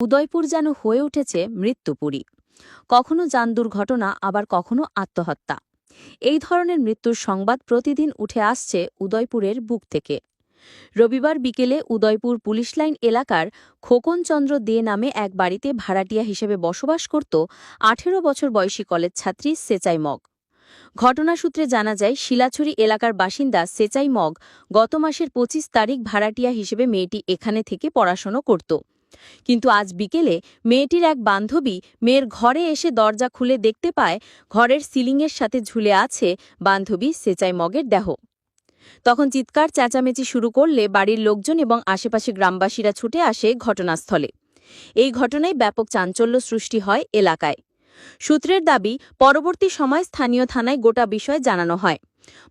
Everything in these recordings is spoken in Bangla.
উদয়পুর যেন হয়ে উঠেছে মৃত্যুপুরী। কখনো যান দুর্ঘটনা, আবার কখনো আত্মহত্যা। এই ধরনের মৃত্যুর সংবাদ প্রতিদিন উঠে আসছে উদয়পুরের বুক থেকে। রবিবার বিকেলে উদয়পুর পুলিশ লাইন এলাকার খোকনচন্দ্র দে নামে এক বাড়িতে ভাড়াটিয়া হিসেবে বসবাস করত আঠেরো বছর বয়সী কলেজ ছাত্রী সেচাই মগ। ঘটনা সূত্রে জানা যায়, শিলাছড়ি এলাকার বাসিন্দা সেচাই মগ গত মাসের পঁচিশ তারিখ ভাড়াটিয়া হিসেবে মেয়েটি এখানে থেকে পড়াশোনা করত। কিন্তু আজ বিকেলে মেয়েটির এক বান্ধবী মেয়ের ঘরে এসে দরজা খুলে দেখতে পায় ঘরের সিলিংয়ের সাথে ঝুলে আছে বান্ধবী সেচাই মগের দেহ। তখন চিৎকার, চেঁচামেচি শুরু করলে বাড়ির লোকজন এবং আশেপাশে গ্রামবাসীরা ছুটে আসে ঘটনাস্থলে। এই ঘটনায় ব্যাপক চাঞ্চল্য সৃষ্টি হয় এলাকায়। সূত্রের দাবি, পরবর্তী সময় স্থানীয় থানায় গোটা বিষয় জানানো হয়।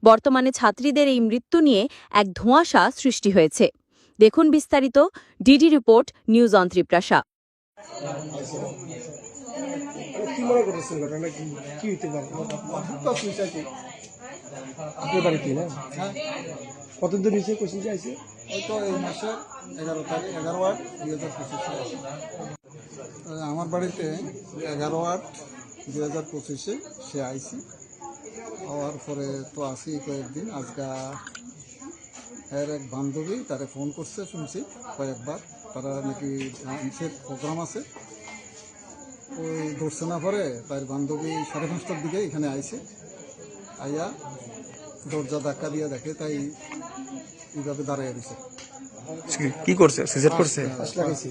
বর্তমানে ছাত্রীদের এই মৃত্যু নিয়ে এক ধোঁয়াশা সৃষ্টি হয়েছে। দেখুন বিস্তারিত ডিডি রিপোর্ট নিউজ অন ত্রিপ্রাসা কতদিন হয়েছে কোচিং চাইছে ওই তো এই মাসের এগারো তারিখ এগারো আট দুই হাজার পঁচিশে আমার বাড়িতে এগারো আট দুই হাজার পঁচিশে সে আইসি হওয়ার পরে তো আসি কয়েকদিন। আজকা এর এক বান্ধবী তারে ফোন করছে শুনছি কয়েকবার। তারা নাকি ডান্সের প্রোগ্রাম আছে। ওই ধরছে না পরে তার বান্ধবী সাড়ে পাঁচটার দিকে এখানে আইছে। আইয়া দরজা ধাক্কা দিয়ে দেখে তাই এইভাবে দাঁড়াইয়া দিছে কি করছে? করছে?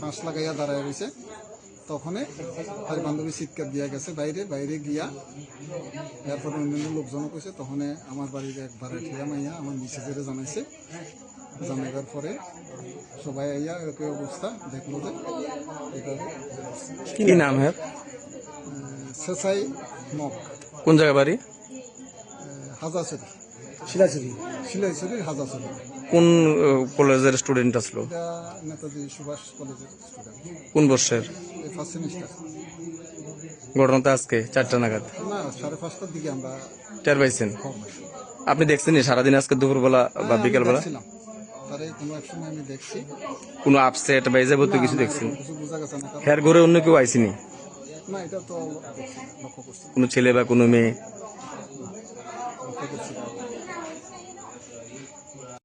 পাঁচ লাগাইয়া দাঁড়ায় রয়েছে তখনই তার বান্ধবী চিৎকার দিয়া গেছে বাইরে বাইরে গিয়া এরপর অন্যান্য লোকজনও কইছে তখন আমার বাড়ির এক ভাড়াটিয়া মাইয়া আমার মিসেজেরে জানাইছে। জানাইবার পরে সবাই আইয়া একই অবস্থা দেখল যে কি নাম হ্যাঁ সেসাই মক কোন জায়গা বাড়ি? হাজাছড়ি শিলাচুরি শিলাইছড়ির হাজাছড়ি কোন কলেজের স্টুডেন্ট আসলো? নেতাজি সুভাষ কলেজের স্টুডেন্ট কোন বর্ষের? ফার্স্ট সেমিস্টার ঘটনাটা আজকে চারটা নাগাদ। না সাড়ে পাঁচটার দিকে আমরা টের পাইছেন? আপনি দেখছেন সারাদিন আজকে দুপুরবেলা বা বিকেল বেলা বিকেলবেলা। তারে কোনো এক সময় আমি দেখছি। কোনো আপসেট বা এই যাবতীয় কিছু দেখছেন? কিছু বোঝা গেছে না কারণ- হ্যার ঘরে অন্য কেউ আইসিনি না এটা তো দেখছি, লক্ষ্য করছি। কোনো ছেলে বা কোনো মেয়ে?